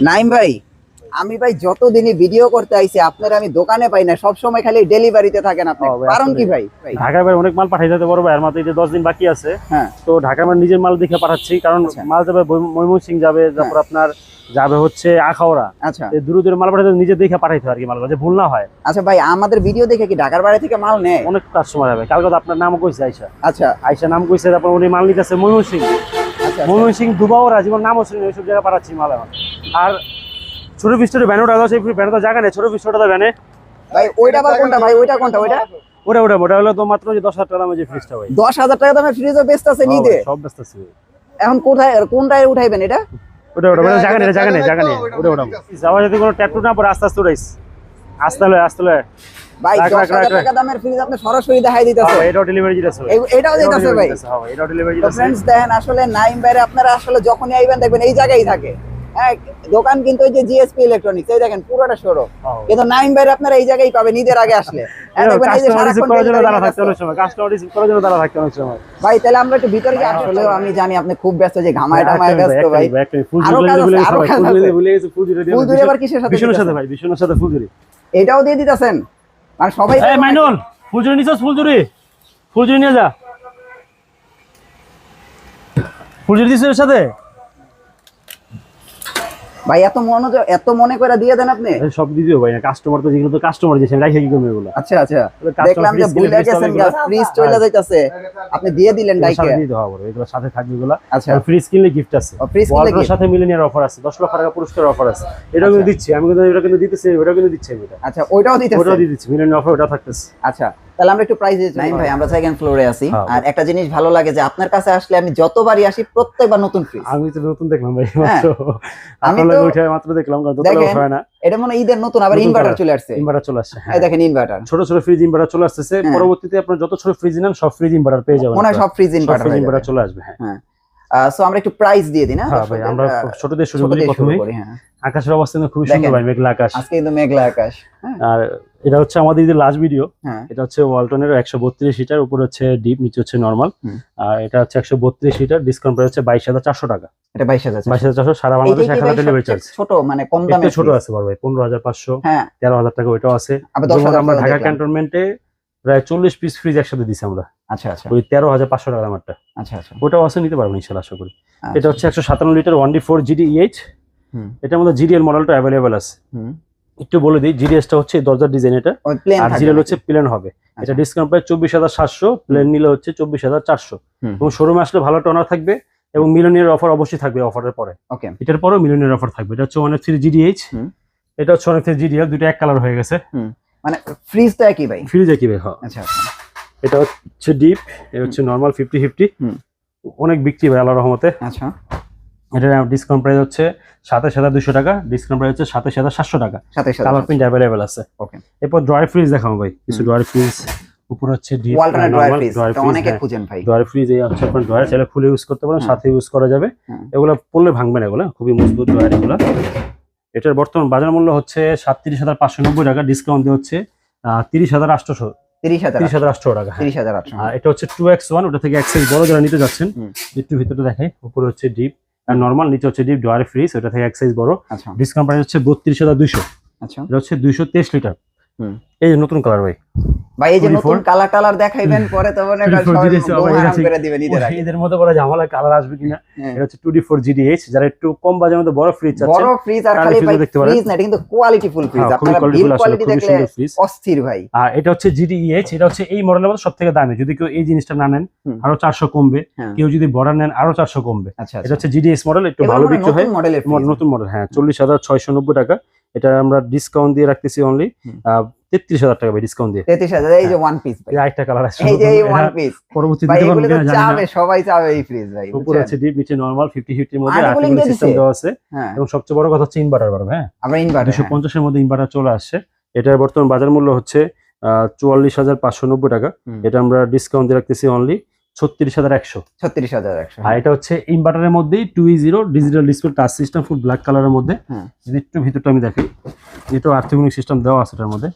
নাইম ভাই আমি ভাই যতদিনই ভিডিও করতে আইছি আপনার আমি দোকানে পাই না সব সময় খালি ডেলিভারিতে থাকেন আপনি। কারণ কি ভাই? ভাই। ঢাকার অনেক মাল পাঠিয়ে যেতে পারব এর মাত্র এই যে দশ দিন বাকি আছে হ্যাঁ। তো ঢাকার মানে নিজের মাল দেখে পাঠাচ্ছি কারণ আচ্ছা। মাল যাবে ময়মনসিং যাবে তারপর আপনার যাবে হচ্ছে আখাউড়া। আচ্ছা। এই দূর দূরে মাল পাঠাতে নিজে দেখে পাঠাইতে হয় আর কি মাল যে ভুল না হয়। আচ্ছা ভাই আমাদের ভিডিও দেখে কি ঢাকার বাইরে থেকে মাল নেয়? অনেক কাস্টমার হবে কালকে তো আপনার নাম কইছে আইসা। আচ্ছা। আইসা নাম কইছে তারপর উনি মাল নিতেছে ময়মনসিং। আচ্ছা ময়মনসিং দুবাওরা জীবন নামও শুনি ওইসব জায়গায় পাঠাচ্ছি মাল এখন। আর ছোট পিস্টোর ব্যানোটা দাও সেই ব্যানোটা জায়গা নেই ছোট দাও ব্যানে ভাই ওইটা আবার কোনটা ভাই? ওইটা কোনটা? ওইটা? ওটা ওটা ওটা হলো তো মাত্র যে দশ হাজার টাকা দামের যে ফ্রিজটা ভাই। দশ হাজার টাকা দামের ফ্রিজও বেস্ট আছে নিতে সব ব্যস্ত আছে। এখন কোথায় কোনটায় উঠাইবেন এটা? ওটা ওটা ওটা জায়গা নেই জায়গা নেই জায়গা নেই। ওটা ওটা যাওয়া যদি কোনো ট্যাটু না পরে আস্তে আস্তে উড়াইস আস্তে লয় আস্তে লয়। ভাই রাখ, দশ রাখ, হাজার রাখ, টাকা দামের ফ্রিজ আপনি সরাসরি দেখাই দিতেছে হ্যাঁ, এটাও ডেলিভারি দিতেছে। এটাও দিতেছে ভাই। হ্যাঁ ভাই, এটাও ডেলিভারি দিতেছে। ফ্রেন্ডস দেখেন আসলে নাইম বাইরে আপনারা আসলে যখনই আইবেন দেখবেন এই জায়গায় থাকে। হ্যাঁ দোকান কিন্তু ওই যে জিএসপি ইলেকট্রনিক্স এই দেখেন পুরোটা শোরুম। কিন্তু নাইম আপনারা এই জায়গায় পাবেন ঈদের আগে আসলে। যে ভাই তাহলে আমরা একটু ভিতরে যাই আসলেও আমি জানি আপনি খুব ব্যস্ত যে ঘামায় টামায় ব্যস্ত ভাই। একদমই, একদমই। ফুল আরও জুড়ে কাজ ভুলে আছে, গেছে আরও ভাই, কাজ ফুল জুড়ে আছে। ভুলে গেছে, ফুল জুড়ে দিয়ে ফুল দিলাম। জুড়ে আবার কিসের সাথে বিষ্ণুর সাথে ভাই বিষ্ণুর সাথে ফুল জুড়ি এটাও দিয়ে দিতেছেন। মানে সবাই এই মাইনুল ফুল জুড়ি নিছস ফুল জুড়ি ফুল জুড়ি নিয়ে যা। ফুল জুড়ি দিছিস সাথে? ভাই এত মনোযোগ এত মনে করে দিয়ে দেন আপনি? সব ভাই কাস্টমার তো যেগুলো তো কাস্টমার দিয়েছেন রাইখে কি করবে এগুলো? আচ্ছা আচ্ছা। দেখলাম যে গেছেন ফ্রিজ চলে যাইতাছে। আপনি দিয়ে দিলেন ডাইকে সাথে হবে এগুলোর সাথে থাকবে এগুলো। আচ্ছা। ফ্রিজ কিনলে গিফট আছে। fridge কিনলে gift। সাথে মিলিনিয়ার অফার আছে। 10 লক্ষ টাকা পুরস্কার অফার আছে। এটাও কিন্তু আচ্ছা। দিচ্ছি আমি কিন্তু এটা কিন্তু দিতেছি ওটাও কিন্তু দিচ্ছি আমি এটা। আচ্ছা ওইটাও দিতেছে। ওটাও মিলিনিয়ার অফার ওটা থাকতেছে। আচ্ছা। তাহলে আমরা একটু প্রাইস দিচ্ছি ভাই আমরা সেকেন্ড ফ্লোরে আছি। হ্যাঁ। আর একটা জিনিস ভালো লাগে যে আপনার কাছে আসলে আমি যতবারই আসি প্রত্যেকবার নতুন ফ্রিজ আমি তো নতুন দেখলাম ভাই হ্যাঁ। মাত্র আমি তো- উঠে মাত্র দেখলাম দোতলা হয় না। এটা মনে হয় ঈদের নতুন আবার ইনভার্টার চলে আসছে। ইনভার্টার চলে আসছে হ্যাঁ। এই দেখেন ইনভার্টার ছোট ছোট ফ্রিজ ইনভার্টার চলে আসতেছে হ্যাঁ। পরবর্তীতে আপনার যত ছোট ফ্রিজ নেন সব ফ্রিজ ইনভার্টার পেয়ে যাবেন মনে হয় সব ফ্রিজ ইনভার্টার ফ্রিজ ইনভার্টার চলে আসবে হ্যাঁ। সো আমরা একটু প্রাইস দিয়ে দিই না? হ্যাঁ ভাই আমরা ছোটদের শুরু ছোট করি শুরু প্রথমে হ্যাঁ। আকাশের অবস্থা কিন্তু খুবই সুন্দর ভাই মেঘলা আকাশ। আজকে কিন্তু মেঘলা আকাশ আর এটা হচ্ছে আমাদের যে লাস্ট ভিডিও হ্যাঁ। এটা হচ্ছে ওয়ালটনের একশো বত্রিশ লিটার উপর হচ্ছে ডিপ নিচে হচ্ছে নর্মাল আর এটা হচ্ছে একশো বত্রিশ লিটার ডিসকাউন্ট প্রাইস হচ্ছে বাইশ হাজার চারশো টাকা। এটা বাইশ হাজার বাইশ হাজার চারশো সারা বাংলাদেশ এক হাজার ডেলিভারি চার্জ ছোট মানে কম দামে ছোট আছে বড় ভাই পনেরো হাজার পাঁচশো হ্যাঁ। তেরো হাজার টাকা ওইটাও আছে। আমরা ঢাকা ক্যান্টনমেন্টে প্রায় চল্লিশ পিস ফ্রিজ একসাথে দিছি আমরা। আচ্ছা আচ্ছা। ওই তেরো হাজার পাঁচশো টাকা দামারটা আচ্ছা আচ্ছা। ওটাও আছে নিতে পারবেন ইনশাল্লাহ আশা করি। আচ্ছা। এটা হচ্ছে একশো সাতান্ন litre one D four GD H. এটার মধ্যে জিডিএল মডেলটা অ্যাভেলেবেল আছে। একটু বলে দিই জিডিএসটা হচ্ছে দরজার ডিজাইন এটা। আর জিডিএল হচ্ছে প্লেন হবে। এটা আচ্ছা। ডিসকাউন্ট প্রায় চব্বিশ হাজার সাতশো প্লেন নিলে হচ্ছে চব্বিশ হাজার চারশো। এবং শোরুমে আসলে ভালো টনার থাকবে এবং মিলনের অফার অবশ্যই থাকবে অফারের পরে। ওকে এটার পরেও মিলনের অফার থাকবে। এটা হচ্ছে ওয়ান থ্রি জিডিএইচ। এটা হচ্ছে ওয়ান থ্রি জিডিএল দুটো এক কালার হয়ে গেছে। মানে ফ্রিজটা একই ভাই? ফ্রিজ একই কি হ্যাঁ। আচ্ছা আচ্ছা। এটা হচ্ছে ডিপ এটা হচ্ছে নর্মাল ফিফটি ফিফটি অনেক বিক্রি ভাই আল্লাহ রহমতে। আচ্ছা। এটা ডিসকাউন্ট প্রাইস হচ্ছে সাতাশ হাজার দুশো টাকা ডিসকাউন্ট প্রাইস হচ্ছে সাতাশ হাজার সাতশো টাকা। কালার প্রিন্ট অ্যাভেলেবেল আছে. এরপর ড্রয়ার ফ্রিজ দেখাবো ভাই কিছু ড্রয়ার ফ্রিজ উপরে হচ্ছে ডিপ ড্রয়ার ফ্রিজ ড্রয়ার অনেকে খুঁজেন ভাই। ড্রয়ার ফ্রিজ এই হচ্ছে আপনার ড্রয়ার চাইলে খুলে ইউজ করতে পারেন সাথে ইউজ করা যাবে। এগুলো পড়লে ভাঙবে না এগুলো খুবই মজবুত ড্রয়ার এগুলো। এটার বর্তমান বাজার মূল্য হচ্ছে সাতত্রিশ হাজার পাঁচশো নব্বই টাকা ডিসকাউন্ট দিয়ে হচ্ছে তিরিশ হাজার আটশোশো। হ্যাঁ। এটা হচ্ছে টু এক্স ওয়ান ওটা থেকে বড় যারা নিতে যাচ্ছেন। একটু ভিতরে দেখাই উপরে হচ্ছে ডিপ নর্মাল নিচে হচ্ছে ডিপ ডোয়ার ফ্রিজ ওটা থেকে এক সাইজ বড়। আচ্ছা। ডিসকাউন্ট প্রাইস হচ্ছে বত্রিশ হাজার দুইশো। আচ্ছা। এটা হচ্ছে দুইশো তেইশ লিটার। এই যে নতুন কালার ভাই। ভাই এই যে 24 নতুন কালার টালার দেখাইবেন পরে তো মনে করেন 24 সবাই জিনিস আবার বোম এটা হারাম ঠিক। করে দিবেন ঈদের আগে। এদের মধ্যে বড় ঝামেলা কালার আসবে কিনা হ্যাঁ। এটা হচ্ছে টু ডি ফোর জিডিএইচ যারা একটু কম বাজারের মধ্যে বড় ফ্রিজ আছে বড় ফ্রিজ আর খালি ভাই। ফ্রিজ না কিন্তু কোয়ালিটি ফুল ফ্রিজ আপনারা বিল কোয়ালিটি দেখলে অস্থির ভাই। আর এটা হচ্ছে জিডিএইচ এটা হচ্ছে এই মডেলের মধ্যে সব থেকে দামি। যদি কেউ এই জিনিসটা না নেন আরও চারশো কমবে। হ্যাঁ। কেউ যদি বড় নেন আরও চারশো কমবে। আচ্ছা এটা হচ্ছে জিডিএস মডেল একটু ভালো বিক্রি হয়। নতুন মডেল হ্যাঁ চল্লিশ হাজার ছয়শো নব্বই টাকা। এটা আমরা ডিসকাউন্ট দিয়ে রাখতেছি অনলি। তেত্রিশ হাজার টাকা ডিসকাউন্ট দিয়ে। তেত্রিশ হাজার এই যে ওয়ান পিস ভাই। আরেকটা কালার আছে। এই যে ওয়ান পিস পরবর্তী দিতে পারব কিনা জানি না। সবাই চাবে এই ফ্রিজ ভাই উপরে আছে ডিপ নিচে নর্মাল ফিফটি ফিফটির মধ্যে সিস্টেম দেওয়া আছে। হ্যাঁ। এবং সবচেয়ে বড় কথা হচ্ছে ইনভার্টার পারবে হ্যাঁ? আমরা ইনভার্টার দুশো পঞ্চাশের মধ্যে ইনভার্টার চলে আসছে। এটার বর্তমান বাজার মূল্য হচ্ছে চুয়াল্লিশ হাজার পাঁচশো নব্বই টাকা। এটা আমরা ডিসকাউন্ট দিয়ে রাখতেছি অনলি ছত্রিশ হাজার একশো। ছত্রিশ হাজার একশো। আর এটা হচ্ছে ইনভার্টারের মধ্যেই two E zero digital display touch system full black কালারের মধ্যে। যদি একটু ভিতরটা আমি দেখি এটাও আর্থিক সিস্টেম দেওয়া আছে এটার মধ্যে।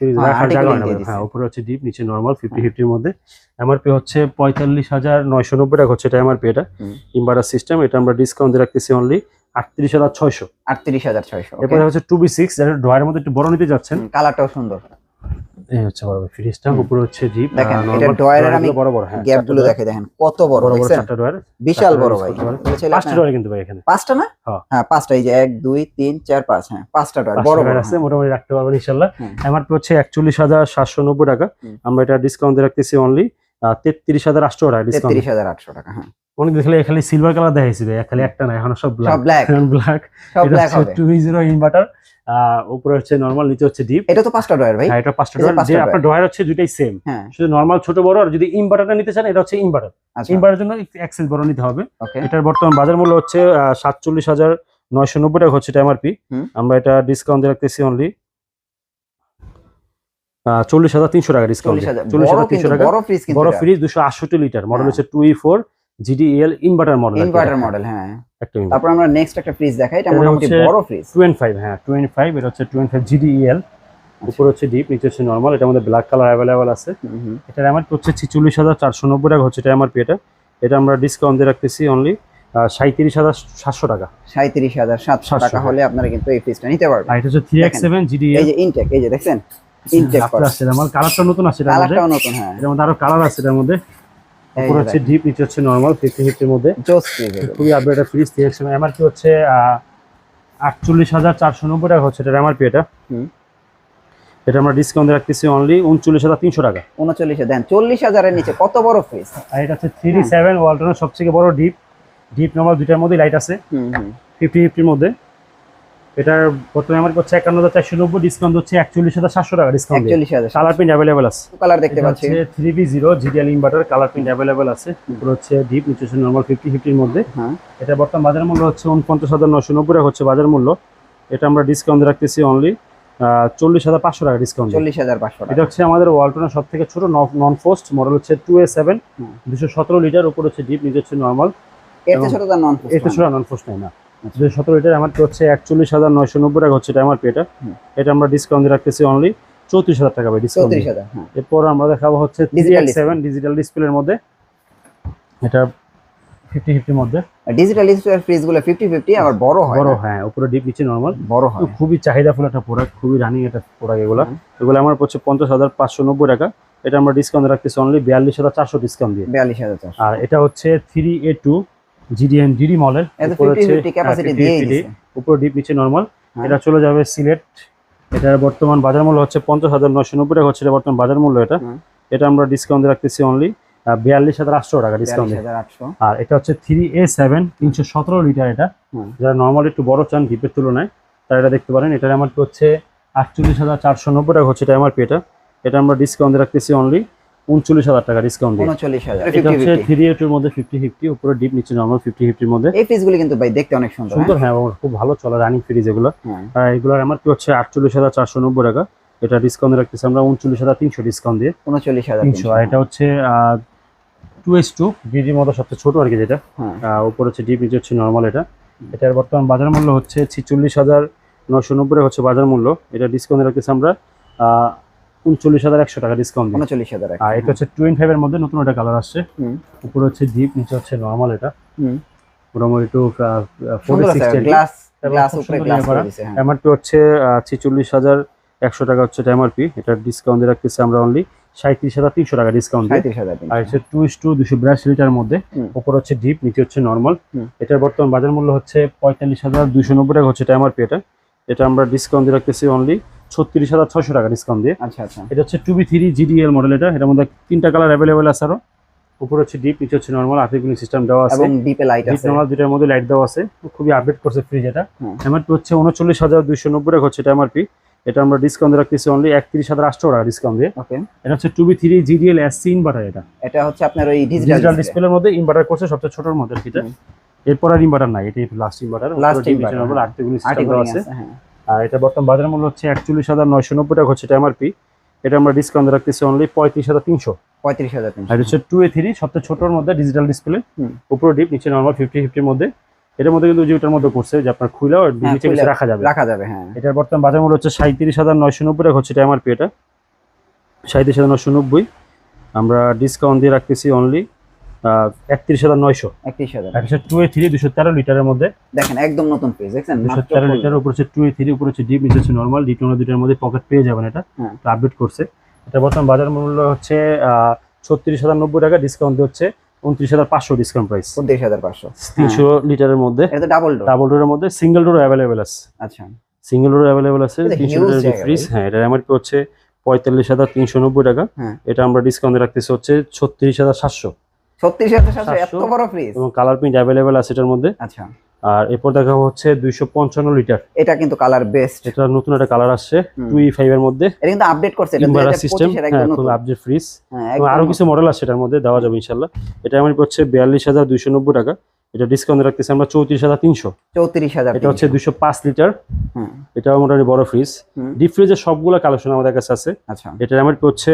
হ্যাঁ, জায়গা হয়। হ্যাঁ উপরে হচ্ছে ডিপ নিচে নর্মাল ফিফটি ফিফটির মধ্যে। এমআরপি হচ্ছে পঁয়তাল্লিশ হাজার নয়শো নব্বই টাকা হচ্ছে এটা এমআরপি এটা। ইনভার্টার সিস্টেম এটা আমরা ডিসকাউন্ট দিয়ে রাখতেছি অনলি আটত্রিশ হাজার ছয়শো। আটত্রিশ হাজার ছয়শো এরপরে হচ্ছে টু বি সিক্স যেটা মধ্যে একটু বড় নিতে যাচ্ছেন। কালারটাও সুন্দর। এই হচ্ছে বড় ফ্রিজটা উপরে হচ্ছে জিপ দেখেন, এটা ড্রয়ারের আমি বড় বড় হ্যাঁ গ্যাপ চারটা গুলো ড্রয়ার, দেখে দেখেন কত বড় বড় বড় চারটা ড্রয়ার বিশাল বড় ভাই। করতে পারেন। এটা চাইলে পাঁচটা আপনার- কিন্তু ভাই এখানে। পাঁচটা না? হ্যাঁ। হ্যাঁ পাঁচটা এই যে এক দুই তিন চার পাঁচ হ্যাঁ পাঁচটা বড় আছে মোটামুটি রাখতে পারবেন। এমআরপি হচ্ছে একচল্লিশ হাজার সাতশো নব্বই টাকা। আমরা এটা ডিসকাউন্ট রাখতেছি অনলি তেত্রিশ হাজার আটশো টাকা তেত্রিশ হাজার আটশো টাকা হ্যাঁ। অনেক দেখলে খালি সিলভার কালার দেখাইছিল খালি একটা না এখন সব ব্ল্যাক সব ব্ল্যাক এটা হচ্ছে ইনভার্টার উপরে হচ্ছে নর্মাল নিচে হচ্ছে ডিপ এটা তো পাঁচটা ভাই। এটা পাঁচটা যে আপনার হচ্ছে দুইটাই সেম হ্যাঁ। শুধু নর্মাল ছোট বড় আর যদি ইনভার্টারটা নিতে চান এটা হচ্ছে ইনভার্টার আচ্ছা। ইনভার্টারের জন্য বড় নিতে হবে। এটার বর্তমান বাজার মূল্য হচ্ছে সাতচল্লিশ হাজার নয়শো নব্বই টাকা হচ্ছে এটা এমআরপি আমরা এটা ডিসকাউন্ট দিয়ে রাখতেছি অনলি চল্লিশ হাজার তিনশো টাকা ডিসকাউন্ট চল্লিশ হাজার। তিনশো টাকা। বড় ফ্রিজ কিন্তু বড় ফ্রিজ দুশো আটষট্টি লিটার। মডেল হ্যাঁ। হচ্ছে two E four GDL inverter model inverter model হ্যাঁ। তারপর আমরা নেক্সট একটা ফ্রিজ দেখাই এটা এটা মোটামুটি বড় ফ্রিজ টোয়েন্টি ফাইভ হ্যাঁ টোয়েন্টি ফাইভ এটা হচ্ছে টোয়েন্টি ফাইভ জিডিএল। উপরে হচ্ছে ডিপ নিচে হচ্ছে নরমাল এটার মধ্যে ব্ল্যাক কালার অ্যাভেলেবেল আছে। এটার এমআরপি হচ্ছে ছিচল্লিশ হাজার চারশো নব্বই টাকা হচ্ছে এটা এমআরপি এটা এটা আমরা ডিসকাউন্ট দিয়ে রাখতেছি অনলি সাঁত্রিশ হাজার সাতশো টাকা। সাঁত্রিশ হাজার সাতশো টাকা হলে আপনারা কিন্তু এই ফ্রিজটা নিতে পারবেন। আর এটা হচ্ছে থ্রি এক্স সেভেন এই যে ইনটেক এই যে দেখছেন? ইনটেক আমার কালারটা নতুন আছে কালারটাও নতুন হ্যাঁ। এটার মধ্যে আরও কালার আছে এটার মধ্যে। উপরে হচ্ছে ডিপ নিচে হচ্ছে নর্মাল ফিফটি ফিফটির মধ্যে। খুবই আপডেট ফ্রিজ এক্স এমআরপি হচ্ছে আটচল্লিশ হাজার চারশো নব্বই টাকা হচ্ছে এটার এমআরপি এটা। হুম। এটা আমরা ডিসকাউন্ট রাখতেছি অনলি উনচল্লিশ হাজার তিনশো টাকা। উনচল্লিশে দেন চল্লিশ হাজারের নিচে কত বড় ফ্রিজ আর এটা হচ্ছে থ্রি সেভেন ওয়ালটনের সবথেকে বড় ডিপ ডিপ নর্মাল দুইটার মধ্যে লাইট আছে। ফিফটি ফিফটির মধ্যে। এটার বর্তমানে আমার হচ্ছে একান্ন হাজার চারশো নব্বই ডিসকাউন্ট হচ্ছে একচল্লিশ হাজার সাতশো টাকা ডিসকাউন্ট একচল্লিশ হাজার কালার প্রিন্ট অ্যাভেলেবেল আছে। কালার দেখতে পাচ্ছি। Three B zero GDL inverter colour print available আছে। উপরে হচ্ছে ডিপ নিচে হচ্ছে নর্মাল ফিফটি ফিফটির মধ্যে। হ্যাঁ। এটা বর্তমান বাজার মূল্য হচ্ছে উনপঞ্চাশ হাজার নশো নব্বই টাকা হচ্ছে বাজার মূল্য। এটা আমরা ডিসকাউন্ট রাখতেছি অনলি চল্লিশ হাজার পাঁচশো টাকা ডিসকাউন্ট চল্লিশ হাজার পাঁচশো এটা হচ্ছে আমাদের ওয়ালটনের সব থেকে ছোট নন পোস্ট মডেল হচ্ছে টু এ সেভেন। দুশো সতেরো লিটার উপর হচ্ছে ডিপ নিচে হচ্ছে নর্মাল এর ছোট নন নন পোস্ট না। দুশো সতেরো লিটার আমার হচ্ছে একচল্লিশ হাজার নয়শো নব্বই টাকা হচ্ছে এটা আমার এটা এটা আমরা ডিসকাউন্ট দিয়ে রাখতেছি অনলি চৌত্রিশ হাজার টাকা ডিসকাউন্ট চৌত্রিশ হ্যাঁ। এরপর আমরা দেখাবো হচ্ছে সেভেন ডিজিটাল ডিসপ্লের মধ্যে। এটা ফিফটি ফিফটির মধ্যে। ডিজিটাল ডিসপ্লে ফিফটি ফিফটি আবার বড় হয় বড় হ্যাঁ উপরে ডিপ নিচে নর্মাল বড় হয়। খুবই চাহিদাফুল একটা প্রোডাক্ট খুবই রানিং একটা প্রোডাক্ট এগুলো। এগুলো আমার পড়ছে পঞ্চাশ হাজার পাঁচশো নব্বই টাকা। এটা আমরা ডিসকাউন্ট রাখতেছি অনলি বিয়াল্লিশ হাজার চারশো ডিসকাউন্ট দিয়ে। বিয়াল্লিশ হাজার আর এটা হচ্ছে three A two GDN DD দিছে উপর ডিপ নিচে নর্মাল হ্যাঁ। এটা চলে যাবে সিলেট এটার বর্তমান বাজার মূল্য হচ্ছে পঞ্চাশ হাজার নশো নব্বই টাকা হচ্ছে এটা বর্তমান বাজার মূল্য এটা। এটা আমরা ডিসকাউন্ট রাখতেছি অনলি বিয়াল্লিশ হাজার আটশো টাকা ডিসকাউন্ট আর এটা হচ্ছে থ্রি এ সেভেন তিনশো সতেরো লিটার এটা। হুম। যারা নর্মাল একটু বড় চান ডিপের তুলনায় তারা এটা দেখতে পারেন। এটার এমআরপি হচ্ছে আটচল্লিশ হাজার চারশো নব্বই টাকা হচ্ছে এটা এমআরপি এটা। এটা আমরা ডিসকাউন্ট রাখতেছি অনলি উনচল্লিশ হাজার টাকা ডিসকাউন্ট উনচল্লিশ হাজার। এটা হচ্ছে থ্রি এর মধ্যে ফিফটি ফিফটি উপরে ডিপ নিচে নর্মাল ফিফটি ফিফটির মধ্যে। এই কিন্তু ভাই দেখতে অনেক সুন্দর সুন্দর হ্যাঁ? খুব ভালো চলে রানিং ফ্রিজ এগুলো হ্যাঁ। এগুলোর এমআরপি হচ্ছে? আটচল্লিশ হাজার চারশো নব্বই টাকা। এটা ডিসকাউন্ট রাখতেছি আমরা উনচল্লিশ হাজার তিনশো ডিসকাউন্ট দিয়ে। উনচল্লিশ হাজার তিনশো। আর এটা হচ্ছে টু এস টু মধ্যে সবচেয়ে ছোট আর কি যেটা। হ্যাঁ। উপরে হচ্ছে ডিপ নিচে হচ্ছে নর্মাল এটা। এটার বর্তমান বাজার মূল্য হচ্ছে ছিচল্লিশ হাজার নশো নব্বই হচ্ছে বাজার মূল্য। এটা ডিসকাউন্ট রাখতেছি আমরা উনচল্লিশ হাজার একশো টাকা ডিসকাউন্ট উনচল্লিশ হাজার আর এটা হচ্ছে টোয়েন্টি ফাইভের মধ্যে নতুন একটা কালার আসছে। উপরে হচ্ছে ডিপ নিচে হচ্ছে নর্মাল এটা। মোটামুটি একটু গ্লাস গ্লাস উপরে গ্লাস করে করা। দিছে হ্যাঁ। এমআরপি হচ্ছে ছিচল্লিশ হাজার একশো টাকা হচ্ছে এমআরপি এটা ডিসকাউন্ট দিয়ে রাখতেছি আমরা অনলি সাঁত্রিশ হাজার তিনশো টাকা ডিসকাউন্ট আর হচ্ছে টু ইস টু দুশো বিরাশি লিটার মধ্যে। হচ্ছে ডিপ নিচে হচ্ছে নর্মাল এটার বর্তমান বাজার মূল্য হচ্ছে পঁয়তাল্লিশ হাজার দুশো নব্বই টাকা হচ্ছে এমআরপি এটা। এটা আমরা ডিসকাউন্ট দিয়ে রাখতেছি অনলি ছত্রিশ হাজার ছশো টাকা ডিসকাউন্ট দিয়ে। আচ্ছা আচ্ছা। এটা হচ্ছে two B three GDL model এটা। এটার মধ্যে তিনটা কালার অ্যাভেলেবেল আছে আরও। উপর হচ্ছে ডিপ নিচে হচ্ছে নর্মাল আর্টিকুলিং সিস্টেম দেওয়া আছে। এবং ডিপে লাইট আছে। নর্মাল দুটার মধ্যে লাইট দেওয়া আছে। খুবই আপডেট করছে ফ্রিজ এটা। এমআরপি হচ্ছে উনচল্লিশ হাজার দুইশো নব্বই টাকা হচ্ছে এটা এমআরপি এটা আমরা ডিসকাউন্ট রাখতেছি অনলি একত্রিশ হাজার আটশো টাকা ডিসকাউন্ট দিয়ে। ওকে এটা হচ্ছে two B three GDL S C inverter এটা। এটা হচ্ছে আপনার ওই ডিজিটাল ডিসপ্লের মধ্যে ইনভার্টার করছে সবচেয়ে ছোটর মধ্যে এটা। হুম। এরপর আর ইনভার্টার নাই এটাই লাস্ট ইনভার্টার Last inverter, হ্যাঁ। আর্টিকুলিং সিস্টেম দেওয়া আছে। আছে হ্যাঁ। আর এটা বর্তমান বাজার মূল্য হচ্ছে একচল্লিশ হাজার নয়শো নব্বই টাকা হচ্ছে এটা এমআরপি এটা আমরা ডিসকাউন্ট রাখতেছি অনলি পঁয়ত্রিশ হাজার তিনশো। পঁয়ত্রিশ হাজার আর হচ্ছে টু এ থ্রি সবচেয়ে ছোটোর মধ্যে ডিজিটাল ডিসপ্লে উপরে ডিপ নিচে নর্মাল ফিফটি ফিফটির মধ্যে। এটার মধ্যে কিন্তু যেটার মধ্যে করছে যে আপনার খুলেও হ্যাঁ, খুলে নিচে রাখা যাবে। রাখা যাবে হ্যাঁ। এটার বর্তমান বাজার মূল্য হচ্ছে সাঁত্রিশ হাজার নয়শো নব্বই টাকা হচ্ছে এটা এমআরপি এটা। সাঁত্রিশ হাজার নয়শো নব্বই। আমরা ডিসকাউন্ট দিয়ে রাখতেছি অনলি একত্রিশ হাজার নয়শো। একত্রিশ হাজার। হচ্ছে টু এ থ্রি দুশো তেরো লিটারের মধ্যে। দেখেন একদম নতুন ফ্রিজ দেখছেন? দুশো তেরো লিটার উপর হচ্ছে টু এ থ্রি উপর হচ্ছে ডিপ নিচে হচ্ছে নর্মাল। ডিপ দুটার মধ্যে পকেট পেয়ে যাবেন এটা। হ্যাঁ। আপডেট করছে। এটা বর্তমান বাজার মূল্য হচ্ছে ছত্রিশ হাজার নব্বই টাকা। ডিসকাউন্ট হচ্ছে উনত্রিশ হাজার পাঁচশো ডিসকাউন্ট প্রাইস উনত্রিশ হাজার পাঁচশো। তিনশো লিটারের মধ্যে। এটা ডাবল ডোর ডাবল ডোরের মধ্যে সিঙ্গেল ডোর অ্যাভেলেবেল আছে। আচ্ছা। সিঙ্গেল ডোর অ্যাভেলেবেল আছে তিনশো ফ্রিজ হ্যাঁ এমআরপি হচ্ছে পঁয়তাল্লিশ হাজার তিনশো নব্বই টাকা। হ্যাঁ। এটা আমরা ডিসকাউন্টে রাখতেছি হচ্ছে ছত্রিশ হাজার সাতশো। ছত্রিশ হাজার সাতশো এত 700 বড় ফ্রিজ এবং কালার প্রিন্ট অ্যাভেলেবেল আছে এটার মধ্যে। আচ্ছা। আর এরপর দেখা হচ্ছে দুইশো পঞ্চান্ন লিটার এটা কিন্তু কালার বেস্ট এটা নতুন একটা কালার আসছে টু ফাইভ এর মধ্যে। এটা কিন্তু আপডেট করছে ইনভার্টার সিস্টেম 2025 এর হ্যাঁ আপডেট ফ্রিজ হ্যাঁ, আরও কিছু মডেল আছে এটার মধ্যে দেওয়া যাবে ইনশাল্লাহ। এটা আমার হচ্ছে বিয়াল্লিশ হাজার দুইশো নব্বই টাকা। এটা ডিসকাউন্ট রাখতেছি আমরা চৌত্রিশ হাজার তিনশো। চৌত্রিশ হাজার এটা হচ্ছে দুইশো পাঁচ লিটার এটাও মোটামুটি বড় ফ্রিজ ডিপ ফ্রিজের সবগুলো কালেকশন আমাদের কাছে আছে। আচ্ছা। এটার আমার হচ্ছে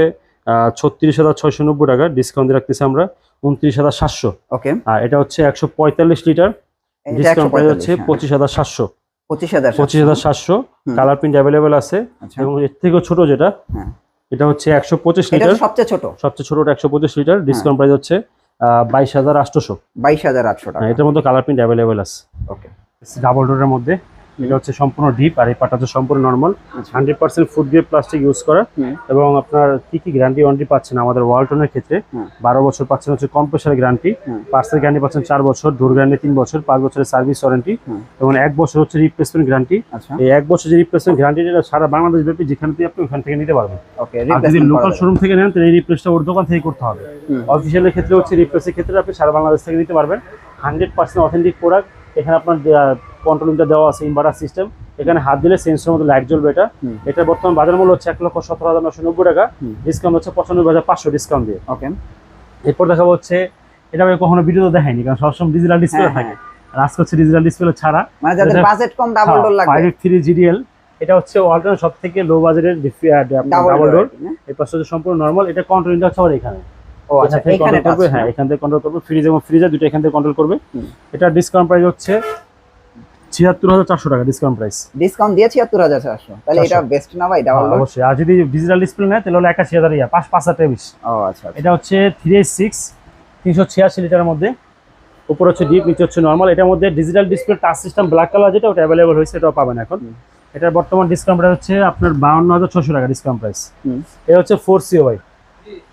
ছত্রিশ হাজার ছয়শো নব্বই টাকা ডিসকাউন্ট রাখতেছি আমরা উনত্রিশ হাজার সাতশো। ওকে আর এটা হচ্ছে একশো পঁয়তাল্লিশ লিটার ডিসকাউন্ট প্রাইস হচ্ছে পঁচিশ হাজার সাতশো। পঁচিশ হাজার পঁচিশ হাজার সাতশো কালার প্রিন্ট অ্যাভেলেবেল আছে আচ্ছা। এবং এর থেকেও ছোট যেটা হ্যাঁ। এটা হচ্ছে একশো পঁচিশ লিটার সবচেয়ে ছোট। সবচেয়ে ছোটটা একশো পঁচিশ লিটার ডিসকাউন্ট প্রাইস হচ্ছে বাইশ হাজার আটশোশো বাইশ হাজার আটশো টাকা। এটার মধ্যে কালার প্রিন্ট অ্যাভেলেবেল আছে। ওকে ডাবল ডোরের মধ্যে। এটা হচ্ছে সম্পূর্ণ ডিপ আর এই পাটা হচ্ছে সম্পূর্ণ normal hundred percent food grade plastic use করা। এবং আপনার কি কি গ্যারান্টি ওয়ারেন্টি পাচ্ছেন আমাদের ওয়ালটনের ক্ষেত্রে? বারো বছর পাচ্ছেন হচ্ছে কম্প্রেসার গ্যারান্টি। পার্সেল গ্যারান্টি পাচ্ছেন চার বছর ডোর গ্যারান্টি তিন বছর পাঁচ বছরের সার্ভিস ওয়ারেন্টি এবং এক বছর হচ্ছে রিপ্লেসমেন্ট গ্যারান্টি আচ্ছা। এই এক বছর যে রিপ্লেসমেন্ট গ্যারান্টি এটা সারা বাংলাদেশ ব্যাপী যেখান থেকে আপনি ওখান থেকে নিতে পারবেন। ওকে যদি লোকাল শোরুম থেকে নেন তাহলে এই রিপ্লেসটা ওর দোকান থেকে করতে হবে। অফিসিয়ালের ক্ষেত্রে হচ্ছে রিপ্লেসের ক্ষেত্রে আপনি সারা বাংলাদেশ থেকে নিতে পারবেন। হান্ড্রেড পার্সেন্ট অথেন্টিক প্রোডাক্ট এখানে আপনার কন্ট্রোলিংটা দেওয়া আছে ইনভার্টার সিস্টেম এখানে হাত দিলে সেন্সরের মতো লাইট জ্বলবে এটা। এটা বর্তমান বাজার মূল্য হচ্ছে এক লক্ষ সতেরো হাজার নশো নব্বই টাকা। ডিসকাউন্ট হচ্ছে পঁচানব্বই হাজার পাঁচশো ডিসকাউন্ট দিয়ে। ওকে। এরপর দেখাবো হচ্ছে এটা আমি কখনো ভিডিও দেখাইনি কারণ সবসময় ডিজিটাল ডিসপ্লে হ্যাঁ, থাকে। আর আজকে হচ্ছে ডিজিটাল ডিসপ্লে ছাড়া। মানে যাদের বাজেট কম ডাবল ডোর লাগবে। জিডিএল এটা হচ্ছে সব থেকে লো বাজারের ডাবল ডোর এই পাশে সম্পূর্ণ নর্মাল এটা কন্ট্রোলিংটা হচ্ছে এখানে। এখান থেকে এখানে control করবে হ্যাঁ এখান থেকে কন্ট্রোল করবে ফ্রিজ এবং ফ্রিজার দুটো এখান থেকে কন্ট্রোল করবে। এটা ডিসকাউন্ট প্রাইস হচ্ছে ছিয়াত্তর হাজার চারশো টাকা ডিসকাউন্ট প্রাইস ডিসকাউন্ট দিয়েছি ছিয়াত্তর হাজার চারশো। তাহলে এটা বেস্ট না ভাই? ডাবল অবশ্যই। আর যদি ডিজিটাল ডিসপ্লে নেয় তাহলে হলো একাশি হাজার ইয়া পাঁচ পাঁচ হাজার বেশি। ও আচ্ছা আচ্ছা। এটা হচ্ছে থ্রি এইট সিক্স তিনশো ছিয়াশি লিটারের মধ্যে। উপর হচ্ছে ডিপ নিচে হচ্ছে নর্মাল এটার মধ্যে digital display touch system black colour যেটা ওটা অ্যাভেলেবল হয়েছে এটাও পাবেন এখন। এটার বর্তমান ডিসকাউন্ট প্রাইস হচ্ছে আপনার বাউন্ন হাজার ছশো টাকা ডিসকাউন্ট প্রাইস। এটা হচ্ছে ফোর সিও ভাই।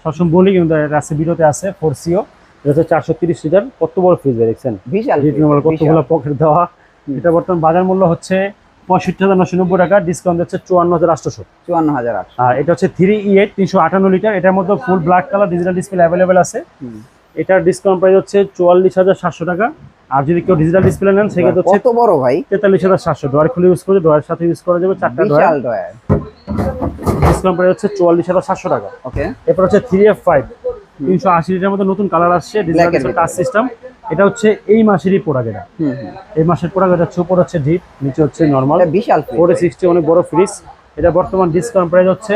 সবসময় বলি কিন্তু আছে ভিডিওতে আছে ফোর সিও এটা হচ্ছে চারশো তিরিশ লিটার কত বড় ফ্রিজ দেখছেন? বিশাল কতগুলো পকেট দেওয়া। এটা বর্তমান বাজার মূল্য হচ্ছে পঁয়ষট্টি হাজার নশো নব্বই টাকা ডিসকাউন্ট হচ্ছে চুয়ান্ন হাজার আটশোশো। চুয়ান্ন হাজার আর এটা হচ্ছে থ্রি ই এইট তিনশো আটান্ন লিটার। এটার মধ্যে full black colour digital display available আছে। এটার ডিসকাউন্ট প্রাইস হচ্ছে চুয়াল্লিশ হাজার সাতশো টাকা। আর যদি কেউ ডিজিটাল ডিসপ্লে নেন সেক্ষেত্রে হচ্ছে কত বড় ভাই? তেতাল্লিশ হাজার সাতশো। ডোয়ার খুলে ইউজ করে ডোয়ার সাথে ইউজ করা যাবে চারটা ডোয়ার বিশাল ডয়ার ডিসকাউন্ট প্রাইস হচ্ছে চুয়াল্লিশ হাজার সাতশো টাকা। ওকে। এরপর হচ্ছে থ্রি এফ ফাইভ তিনশো আশি লিটার মধ্যে নতুন কালার আসছে ডিজিটাল এর টাচ সিস্টেম এটা হচ্ছে এই মাসেরই প্রোডাক্ট এটা এই মাসের প্রোডাক্ট এটা হচ্ছে উপর হচ্ছে ডিপ নিচে হচ্ছে নর্মাল বিশাল fridge ফোর ভাই। সিক্সটি অনেক বড় ফ্রিজ এটা বর্তমান ডিসকাউন্ট প্রাইস হচ্ছে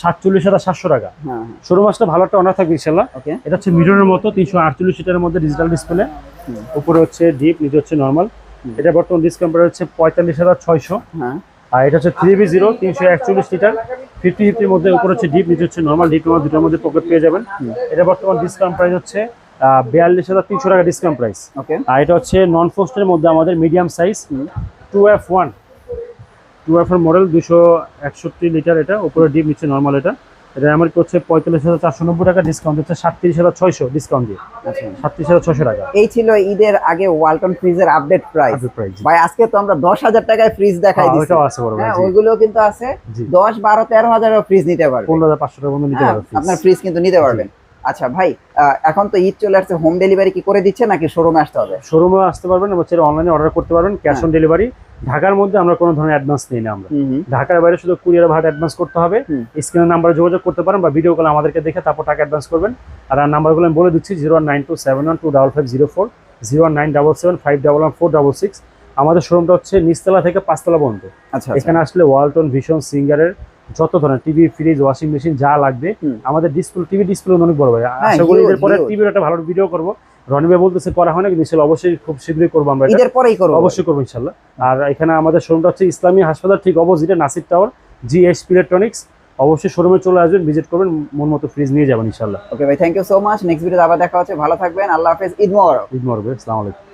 সাতচল্লিশ হাজার সাতশো টাকা। হ্যাঁ শুরু মাসটা ভালো একটা অনার থাকবে ইনশাল্লাহ ওকে। এটা হচ্ছে মিররের মতো তিনশো আটচল্লিশ লিটারের মধ্যে ডিজিটাল ডিসপ্লে। উপরে হচ্ছে ডিপ নিচে হচ্ছে নর্মাল এটা বর্তমান ডিসকাউন্ট হচ্ছে পঁয়তাল্লিশ হাজার ছয়শো। হ্যাঁ। আর এটা হচ্ছে থ্রি বি জিরো তিনশো একচল্লিশ লিটার ফিফটি ফিফটির মধ্যে উপরে হচ্ছে ডিপ নিচে হচ্ছে নর্মাল ডিপ নর্মাল দুটোর মধ্যে পকেট পেয়ে যাবেন। এটা বর্তমান ডিসকাউন্ট প্রাইস হচ্ছে বিয়াল্লিশ হাজার তিনশো টাকা ডিসকাউন্ট প্রাইস ওকে। আর এটা হচ্ছে নন ফোস্টের মধ্যে আমাদের medium size. Two F one two F এর মডেল দুশো একষট্টি লিটার এটা উপরে ডিপ নিচে নর্মাল এটা। এটা আমার হচ্ছে পঁয়তাল্লিশ হাজার চারশো নব্বই টাকা ডিসকাউন্ট হচ্ছে সাতত্রিশ হাজার ছয়শো ডিসকাউন্ট দিয়ে। আচ্ছা। সাতত্রিশ হাজার ছয়শো টাকা। এই ছিল ঈদের আগে ওয়ালটন ফ্রিজের আপডেট প্রাইস ভাই আজকে তো আমরা দশ হাজার টাকায় ফ্রিজ দেখাই দিচ্ছি হ্যাঁ জি। ওইগুলো কিন্তু আছে। দশ বারো তেরো হাজারের ফ্রিজ নিতে পারবেন পনেরো হাজার পাঁচশো টাকা মধ্যে নিতে পারবেন পারবে আপনার ফ্রিজ কিন্তু নিতে পারবেন। আচ্ছা ভাই এখন তো ঈদ চলে আসছে হোম ডেলিভারি কি করে দিচ্ছে নাকি শোরুমে আসতে হবে? শোরুমে আসতে পারবেন এবং অনলাইনে অর্ডার করতে পারবেন ক্যাশ। অন ডেলিভারি ঢাকার মধ্যে আমরা কোনো ধরনের অ্যাডভান্স নিই না আমরা। ঢাকার বাইরে শুধু কুরিয়ার ভাড়া অ্যাডভান্স করতে হবে। স্ক্রিনের নাম্বারে যোগাযোগ করতে পারেন বা ভিডিও কল আমাদেরকে দেখে তারপর টাকা অ্যাডভান্স করবেন। আর আর নাম্বারগুলো আমি বলে দিচ্ছি zero nine two seven one two double five zero four zero nine double seven five double one four double six আমাদের শোরুমটা হচ্ছে নিচতলা থেকে পাঁচতলা পর্যন্ত। আচ্ছা আচ্ছা। এখানে আসলে ওয়ালটন ভীষণ সিঙ্গারের যত ধরনের টিভি ফ্রিজ ওয়াশিং মেশিন যা লাগবে আমাদের ডিসপ্লে টিভি ডিসপ্লে অনেক বড় ভাই। হ্যাঁ, আশা করি এর পরে টিভির একটা ভালো ভিডিও করব। রনি ভাই বলতেছে করা হয় না কিন্তু ইনশাল্লাহ অবশ্যই খুব শীঘ্রই করব আমরা এটা। ঈদের পরেই করব অবশ্যই করব ইনশাল্লাহ। আর এখানে আমাদের শোরুমটা হচ্ছে ইসলামী হাসপাতাল ঠিক অপোজিটে Nasir tower G S electronics অবশ্যই শোরুমে চলে আসবেন ভিজিট করবেন মন মতো ফ্রিজ নিয়ে যাবেন ইনশাল্লাহ। ওকে ভাই thank you so much next ভিডিওতে আবার দেখা হচ্ছে। ভালো থাকবেন। আল্লাহ হাফেজ। ঈদ মোবারক। ঈদ মরবে আসসালামু আলাইকুম।